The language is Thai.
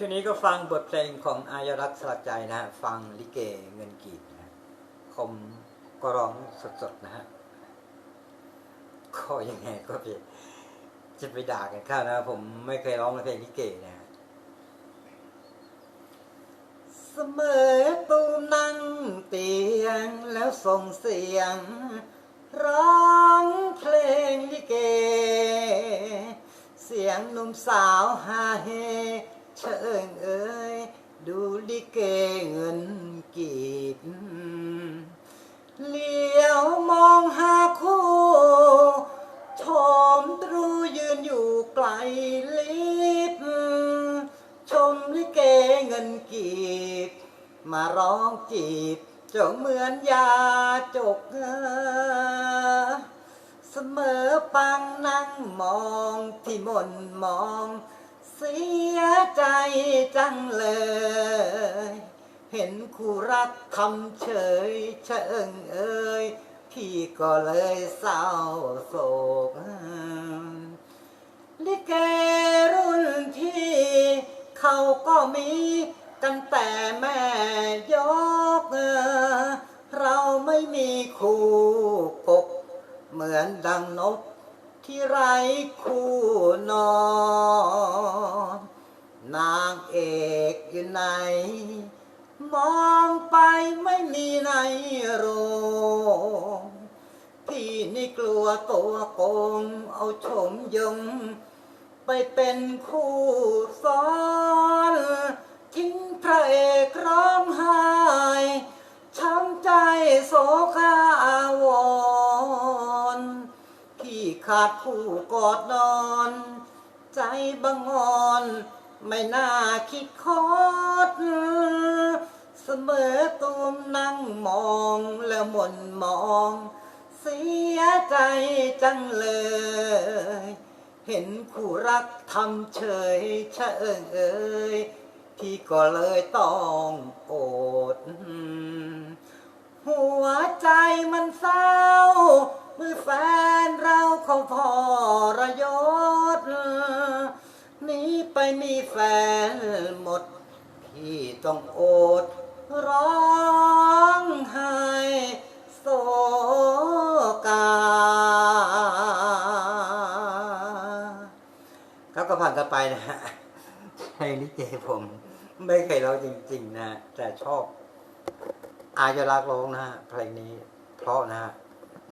ช่วงนี้ก็ฟังบทเพลงของอายรักษ์สลักใจนะฮะ ฟังลิเกเงินกีบนะฮะคมก็ร้องสดๆนะฮะก็ยังไงก็ไปจะไปด่ากันข้าวนะ ผมไม่เคยร้องเพลงลิเกนะฮะเสมอตูนั่งเตียงแล้วส่งเสียง ร้องเพลงลิเก เสียงหนุ่มสาวฮาเฮ เชิงเอ้ยดูลิเกเงินกีบเลี้ยวมองหาคู่ชมตรูยืนอยู่ไกลลิบชมลิเกเงินกีบมาร้องจีบจงเหมือนยาจกเสมอปังนั่งมองที่มนมอง สี ใจจังเลย เห็นคู่รักทำเฉยเชิงเอ้ยพี่ก็เลยเศร้าโศก ลิเกรุ่นพี่เขาก็มีกันแต่แม่ยกเราไม่มีคู่กบเหมือนดังนกที่ไร้คู่นอน นางเอกอยู่ไหน มองไปไม่มีในโรง พี่นี่กลัวตัวโกง เอาชมยง ไปเป็นคู่ซ้อนทิ้งพระเอกร้องไห้ช้ำใจโศกาวรพี่ขาดผู้กอดนอน ใจบังงอน ไม่น่าคิดคดเสมอตูมนั่งมองแล้วหม่นมอง เสียใจจังเลย เห็นคู่รักทำเฉยเชิงเอ้ยพี่ก็เลยต้องโอด หัวใจมันเศร้า เมื่อแฟนเราเขาพอระยศหนี้ ไปมีแฟนหมด พี่ต้องโอดร้องไห้โศกาครับก็ผ่านกันไปนะฮะเพลงลิเกผม ไม่เคยร้องจริง ๆ นะ แต่ชอบ อายรักร้องนะฮะเพลงนี้เพราะนะฮะ